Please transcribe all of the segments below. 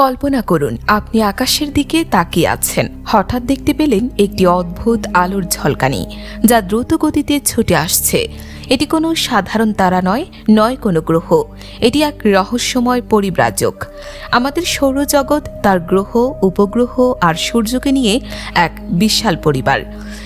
কল্পনা করুন, আপনি আকাশের দিকে তাকিয়ে আছেন। হঠাৎ দেখতে পেলেন একটি অদ্ভুত আলোর ঝলকানি, যা দ্রুত গতিতে ছুটে আসছে। এটি কোনো সাধারণ তারা নয় নয় কোনো গ্রহ। এটি এক রহস্যময় পরিব্রাজক। আমাদের সৌরজগৎ তার গ্রহ, উপগ্রহ আর সূর্যকে নিয়ে এক বিশাল পরিবার।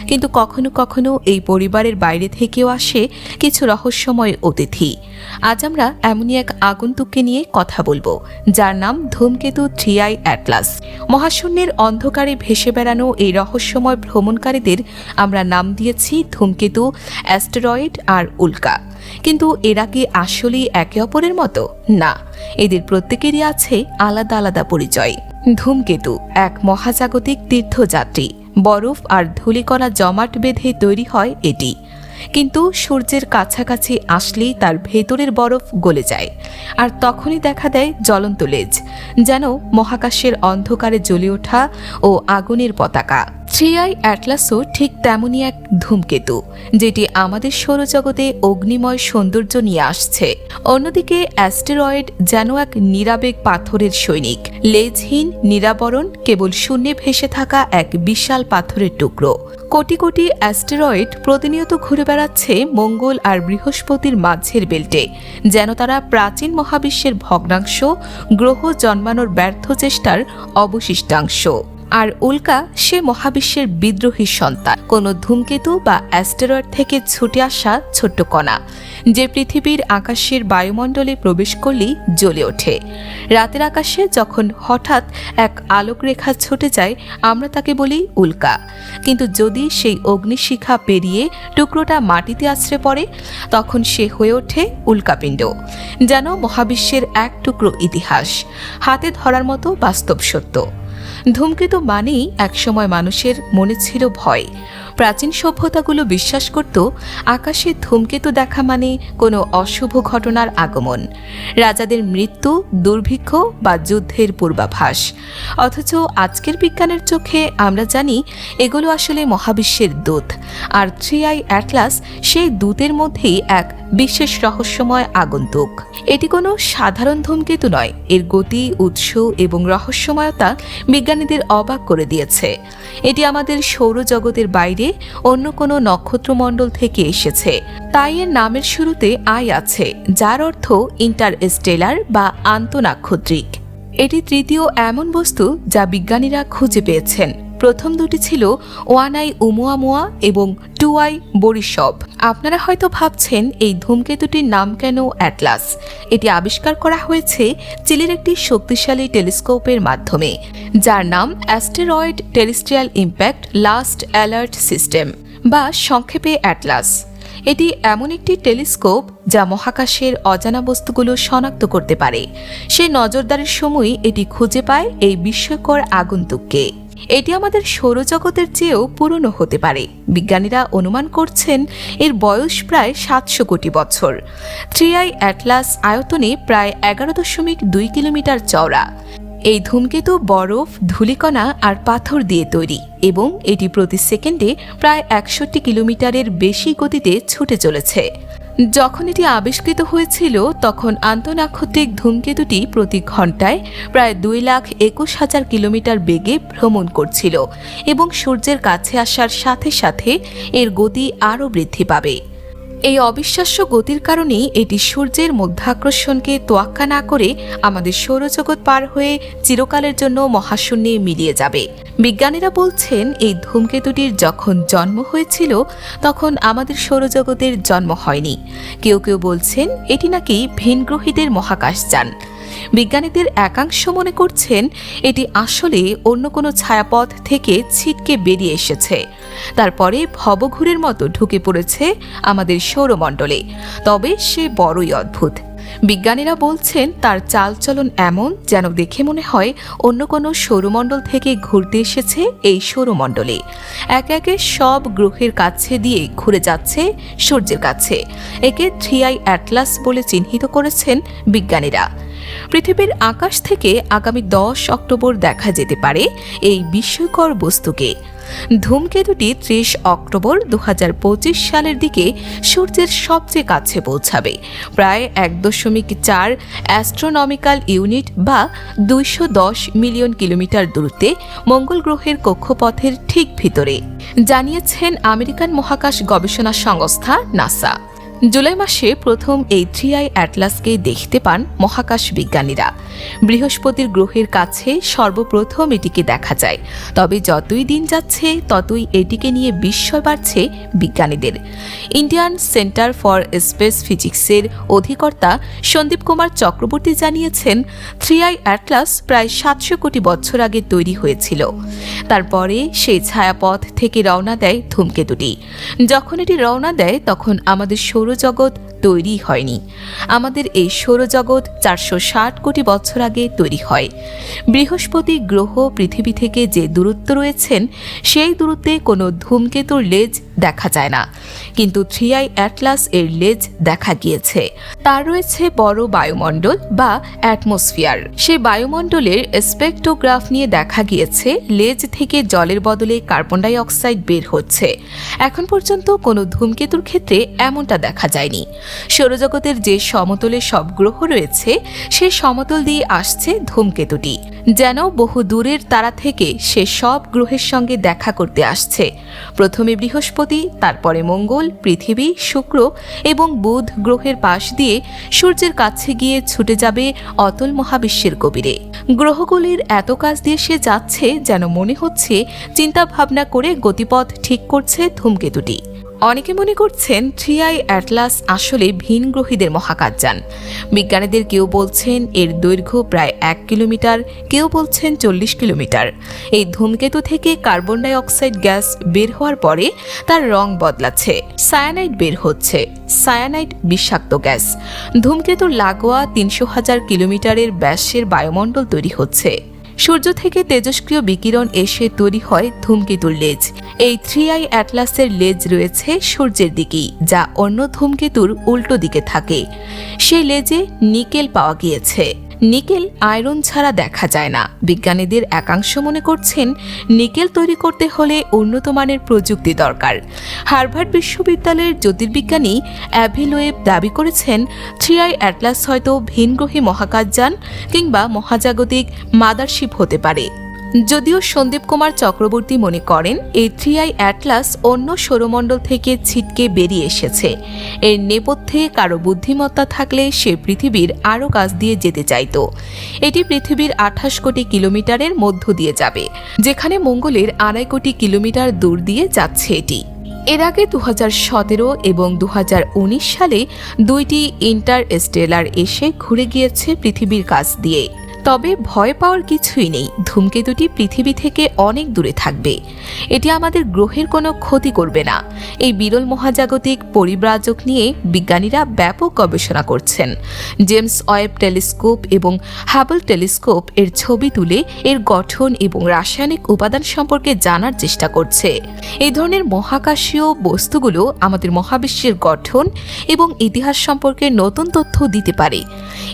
কিন্তু কখনো কখনো এই পরিবারের বাইরে থেকেও আসে কিছু রহস্যময় অতিথি। আজ আমরা এমনই এক আগন্তুককে নিয়ে কথা বলব, যার নাম ধূমকেতু থ্রি আই অ্যাটলাস। মহাশূন্যের অন্ধকারে ভেসে বেড়ানো এই রহস্যময় ভ্রমণকারীদের আমরা নাম দিয়েছি ধূমকেতু, অ্যাস্টেরয়েড আর উল্কা। কিন্তু এরা কি আসলেই একে অপরের মতো? না, এদের প্রত্যেকেরই আছে আলাদা আলাদা পরিচয়। ধূমকেতু, এক মহাজাগতিক তীর্থযাত্রী। বরফ আর ধূলিকণা জমাট বেঁধে তৈরি হয় এটি। কিন্তু সূর্যের কাছাকাছি আসলেই তার ভেতরের বরফ গলে যায়। আর তখনই দেখা দেয় জ্বলন্ত লেজ, যেন মহাকাশের অন্ধকারে জ্বলে ওঠা ও আগুনের পতাকা। থ্রি আই অ্যাটলাসও ঠিক তেমনই এক ধূমকেতু, যেটি আমাদের সৌরজগতে অগ্নিময় সৌন্দর্য নিয়ে আসছে। অন্যদিকে অ্যাস্টেরয়েড যেন এক নিরাবেগ পাথরের সৈনিক। লেজহীন, নিরাবরণ, কেবল শূন্যে ভেসে থাকা এক বিশাল পাথরের টুকরো। কোটি কোটি অ্যাস্টেরয়েড প্রতিনিয়ত ঘুরে বেড়াচ্ছে মঙ্গল আর বৃহস্পতির মাঝের বেল্টে, যেন তারা প্রাচীন মহাবিশ্বের ভগ্নাংশ, গ্রহ জন্মানোর ব্যর্থ চেষ্টার অবশিষ্টাংশ। আর উল্কা সে মহাবিশ্বের বিদ্রোহী সন্তান। কোনো ধূমকেতু বা অ্যাস্টেরয়েড থেকে ছুটে আসা ছোট্ট কণা, যে পৃথিবীর আকাশের বায়ুমণ্ডলে প্রবেশ করলেই জ্বলে ওঠে। রাতের আকাশে যখন হঠাৎ এক আলোকরেখা ছুটে যায়, আমরা তাকে বলি উল্কা। কিন্তু যদি সেই অগ্নিশিখা পেরিয়ে টুকরোটা মাটিতে আছড়ে পড়ে, তখন সে হয়ে ওঠে উল্কাপিণ্ড, যেন মহাবিশ্বের এক টুকরো ইতিহাস, হাতে ধরার মতো বাস্তব সত্য। ধূমকেতু মানেই একসময় মানুষের মনে ছিল ভয়। প্রাচীন সভ্যতাগুলো বিশ্বাস করত, আকাশে ধূমকেতু দেখা মানে কোনো অশুভ ঘটনার আগমন। রাজাদের মৃত্যু, দুর্ভিক্ষ বা যুদ্ধের পূর্বাভাস। অথচ আজকের বিজ্ঞানের চোখে আমরা জানি, এগুলো আসলে মহাবিশ্বের দূত। আর থ্রি আই অ্যাটলাস সেই দূতের মধ্যেই এক বিশেষ রহস্যময় আগন্তুক। এটি কোনো সাধারণ ধূমকেতু নয়, এর গতি, উৎস এবং রহস্যময়তা বিজ্ঞানীদের অবাক করে দিয়েছে। এটি আমাদের সৌরজগতের বাইরে অন্য কোনো নক্ষত্রমণ্ডল থেকে এসেছে। তাই এর নামের শুরুতে আই আছে, যার অর্থ ইন্টার স্টেলার বা আন্তনাক্ষত্রিক। এটি তৃতীয় এমন বস্তু যা বিজ্ঞানীরা খুঁজে পেয়েছেন। প্রথম দুটি ছিল ওয়ান আই উমুয়ামুয়া এবং টু আই বরিসব আপনারা হয়তো ভাবছেন এই ধূমকেতুটির নাম কেন অ্যাটলাস? এটি আবিষ্কার করা হয়েছে চিলির একটি শক্তিশালী টেলিস্কোপের মাধ্যমে, যার নাম asteroid terrestrial impact last alert system বা সংক্ষেপে অ্যাটলাস। এটি এমন একটি টেলিস্কোপ যা মহাকাশের অজানা বস্তুগুলো শনাক্ত করতে পারে। সে নজরদারির সময় এটি খুঁজে পায় এই বিস্ময়কর আগন্তুককে। এটি আমাদের সৌরজগতের চেয়েও পুরনো হতে পারে। বিজ্ঞানীরা অনুমান করছেন এর বয়স প্রায় সাতশো কোটি বছর। থ্রি আই অ্যাটলাস আয়তনে প্রায় এগারো দশমিক দুই কিলোমিটার চওড়া। এই ধূমকেতু, বরফ, ধূলিকণা আর পাথর দিয়ে তৈরি এবং এটি প্রতি সেকেন্ডে প্রায় একষট্টি কিলোমিটারের বেশি গতিতে ছুটে চলেছে। যখন এটি আবিষ্কৃত হয়েছিল, তখন আন্তনাক্ষত্রিক ধূমকেতুটি প্রতি ঘন্টায় প্রায় দুই লাখ একুশ হাজার কিলোমিটার বেগে ভ্রমণ করছিল এবং সূর্যের কাছে আসার সাথে সাথে এর গতি আরও বৃদ্ধি পাবে। এই অবিশ্বাস্য গতির কারণেই এটি সূর্যের মধ্যাকর্ষণকে তোয়াক্কা না করে আমাদের সৌরজগৎ পার হয়ে চিরকালের জন্য মহাশূন্যে মিলিয়ে যাবে। বিজ্ঞানীরা বলছেন, এই ধূমকেতুটির যখন জন্ম হয়েছিল, তখন আমাদের সৌরজগতের জন্ম হয়নি। কেউ কেউ বলছেন, এটি নাকি ভিনগ্রহীদের মহাকাশযান। বিজ্ঞানীদের একাংশ মনে করছেন এটি আসলে অন্য কোনো ছায়াপথ থেকে ছিটকে বেরিয়ে এসেছে। তারপরে ভবঘুরের মতো ঢুকে পড়েছে আমাদের সৌরমণ্ডলে। তবে সে বড়ই অদ্ভুত। বিজ্ঞানীরা বলছেন তার চালচলন এমন যেন দেখে মনে হয় অন্য কোনো সৌরমণ্ডল থেকে ঘুরতে এসেছে এই সৌরমণ্ডলে। একে একে সব গ্রহের কাছে দিয়ে ঘুরে যাচ্ছে সূর্যের কাছে। একে থ্রি আই অ্যাটলাস বলে চিহ্নিত করেছেন বিজ্ঞানীরা। পৃথিবীর আকাশ থেকে আগামী দশ অক্টোবর দেখা যেতে পারে এই বিস্ময়কর বস্তুকে। ধূমকেতুটি ত্রিশ অক্টোবর দুহাজার পঁচিশ সালের দিকে সূর্যের সবচেয়ে কাছে পৌঁছাবে। প্রায় এক দশমিক চার অ্যাস্ট্রোনমিক্যাল ইউনিট বা দুইশো দশ মিলিয়ন কিলোমিটার দূরত্বে মঙ্গল গ্রহের কক্ষপথের ঠিক ভিতরে, জানিয়েছেন আমেরিকান মহাকাশ গবেষণা সংস্থা নাসা। জুলাই মাসে প্রথম এই থ্রি আই অ্যাটলাসকে দেখতে পান মহাকাশ বিজ্ঞানীরা। বৃহস্পতির গ্রহের কাছে সর্বপ্রথম এটিকে দেখা যায়। তবে যতই দিন যাচ্ছে, ততই এটিকে নিয়ে বিস্ময় বাড়ছে বিজ্ঞানীদের। ইন্ডিয়ান সেন্টার ফর স্পেস ফিজিক্সের অধিকর্তা সন্দীপ কুমার চক্রবর্তী জানিয়েছেন, থ্রি আই অ্যাটলাস প্রায় সাতশো কোটি বছর আগে তৈরি হয়েছিল। তারপরে সেই ছায়াপথ থেকে রওনা দেয় ধূমকেতুটি। যখন এটি রওনা দেয়, তখন আমাদের সৌরজগৎ তৈরি হয়নি। আমাদের এই সৌরজগৎ চারশো ষাট কোটি বছর আগে তৈরি হয়। বৃহস্পতি গ্রহ পৃথিবী থেকে যে দূরত্ব রয়েছেন, সেই দূরত্বে কোনো ধূমকেতুর লেজ দেখা যায় না। কিন্তু থ্রি আই অ্যাটলাস এর লেজ দেখা গিয়েছে। তার রয়েছে বড় বায়ুমণ্ডল বা অ্যাটমসফিয়ার। সেই বায়ুমণ্ডলের স্পেকটোগ্রাফ নিয়ে দেখা গিয়েছে, লেজ থেকে জলের বদলে কার্বন ডাই অক্সাইড বের হচ্ছে। এখন পর্যন্ত কোনো ধূমকেতুর ক্ষেত্রে এমনটা দেখা যায়নি। সৌরজগতের যে সমতলে সব গ্রহ রয়েছে, সে সমতল দিয়ে আসছে ধূমকেতুটি, যেন বহু দূরের তারা থেকে সে সব গ্রহের সঙ্গে দেখা করতে আসছে। প্রথমে বৃহস্পতি তারপরে মঙ্গল, পৃথিবী, শুক্র এবং বুধ গ্রহের পাশ দিয়ে সূর্যের কাছে গিয়ে ছুটে যাবে অতল মহাবিশ্বের কবিরে গ্রহগুলির এত কাজ দিয়ে সে যাচ্ছে যেন মনে হচ্ছে চিন্তা ভাবনা করে গতিপথ ঠিক করছে ধূমকেতুটি। অনেকে মনে করছেন থ্রি আই অ্যাটলাস আসলে ভিন গ্রহীদের মহাকাশযান। বিজ্ঞানীদের কেউ বলছেন এর দৈর্ঘ্য প্রায় এক কিলোমিটার, কেউ বলছেন চল্লিশ কিলোমিটার। এই ধূমকেতু থেকে কার্বন ডাই অক্সাইড গ্যাস বের হওয়ার পরে তার রং বদলাচ্ছে। সায়ানাইড বের হচ্ছে সায়ানাইড বিষাক্ত গ্যাস। ধূমকেতুর লাগোয়া তিনশো হাজার কিলোমিটারের ব্যাসের বায়ুমণ্ডল তৈরি হচ্ছে। সূর্য থেকে তেজস্ক্রিয় বিকিরণ এসে তৈরি হয় ধূমকেতুর লেজ। এই থ্রি আই অ্যাটলাসের লেজ রয়েছে সূর্যের দিকেই, যা অন্য ধূমকেতুর উল্টো দিকে থাকে। সেই লেজে নিকেল পাওয়া গিয়েছে। নিকেল আয়রন ছাড়া দেখা যায় না। বিজ্ঞানীদের একাংশ মনে করছেন, নিকেল তৈরি করতে হলে উন্নত মানের প্রযুক্তি দরকার। হার্ভার্ড বিশ্ববিদ্যালয়ের জ্যোতির্বিজ্ঞানী অ্যাভিলোয়েব দাবি করেছেন থ্রি আই অ্যাটলাস হয়তো ভিনগ্রহী মহাকাশযান কিংবা মহাজাগতিক মাদারশিপ হতে পারে। যদিও সন্দীপ কুমার চক্রবর্তী মনে করেন, এই থ্রি আই অ্যাটলাস অন্য সৌরমণ্ডল থেকে ছিটকে বেরিয়ে এসেছে। এর নেপথ্যে কারও বুদ্ধিমত্তা থাকলে সে পৃথিবীর আরও কাছ দিয়ে যেতে চাইত। এটি পৃথিবীর আঠাশ কোটি কিলোমিটারের মধ্য দিয়ে যাবে, যেখানে মঙ্গলের আড়াই কোটি কিলোমিটার দূর দিয়ে যাচ্ছে এটি। এর আগে দু সতেরো এবং দু হাজার উনিশ সালে দুইটি ইন্টার স্টেলার এসে ঘুরে গিয়েছে পৃথিবীর কাছ দিয়ে। তবে ভয় পাওয়ার কিছুই নেই। ধূমকেতুটি পৃথিবী থেকে অনেক দূরে থাকবে। এটি আমাদের গ্রহের কোনো ক্ষতি করবে না। এই বিরল মহাজাগতিক পরিব্রাজক নিয়ে বিজ্ঞানীরা ব্যাপক গবেষণা করছেন। জেমস ওয়েব টেলিস্কোপ এবং হাবল টেলিস্কোপ এর ছবি তুলে এর গঠন এবং রাসায়নিক উপাদান সম্পর্কে জানার চেষ্টা করছে। এই ধরনের মহাকাশীয় বস্তুগুলো আমাদের মহাবিশ্বের গঠন এবং ইতিহাস সম্পর্কে নতুন তথ্য দিতে পারে।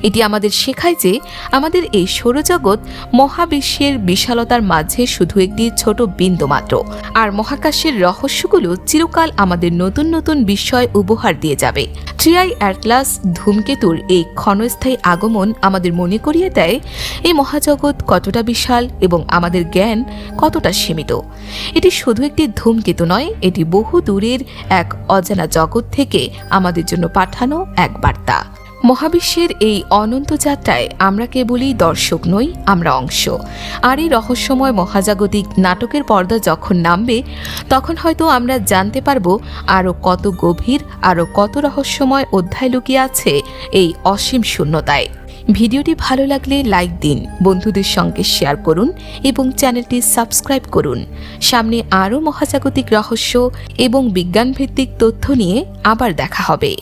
এটি আমাদের শেখায় যে আমাদের এই সৌরজগৎ মহাবিশ্বের বিশালতার মাঝে শুধু একটি ছোট বিন্দু মাত্র। আর মহাকাশের রহস্যগুলো চিরকাল আমাদের নতুন নতুন বিষয় উপহার দিয়ে যাবে। ট্রিআই অ্যাটলাস ধূমকেতুর এই ক্ষণস্থায়ী আগমন আমাদের মনে করিয়ে দেয়, এই মহাজগৎ কতটা বিশাল এবং আমাদের জ্ঞান কতটা সীমিত। এটি শুধু একটি ধূমকেতু নয়, এটি বহু দূরের এক অজানা জগৎ থেকে আমাদের জন্য পাঠানো এক বার্তা। মহাবিশ্বের এই অনন্ত যাত্রায় আমরা কেবলই দর্শক নই, আমরা অংশ। আর এই রহস্যময় মহাজাগতিক নাটকের পর্দা যখন নামবে, তখন হয়তো আমরা জানতে পারব আরও কত গভীর আরও কত রহস্যময় অধ্যায় লুকিয়ে আছে এই অসীম শূন্যতায়। ভিডিওটি ভালো লাগলে লাইক দিন, বন্ধুদের সঙ্গে শেয়ার করুন এবং চ্যানেলটি সাবস্ক্রাইব করুন। সামনে আরও মহাজাগতিক রহস্য এবং বিজ্ঞানভিত্তিক তথ্য নিয়ে আবার দেখা হবে।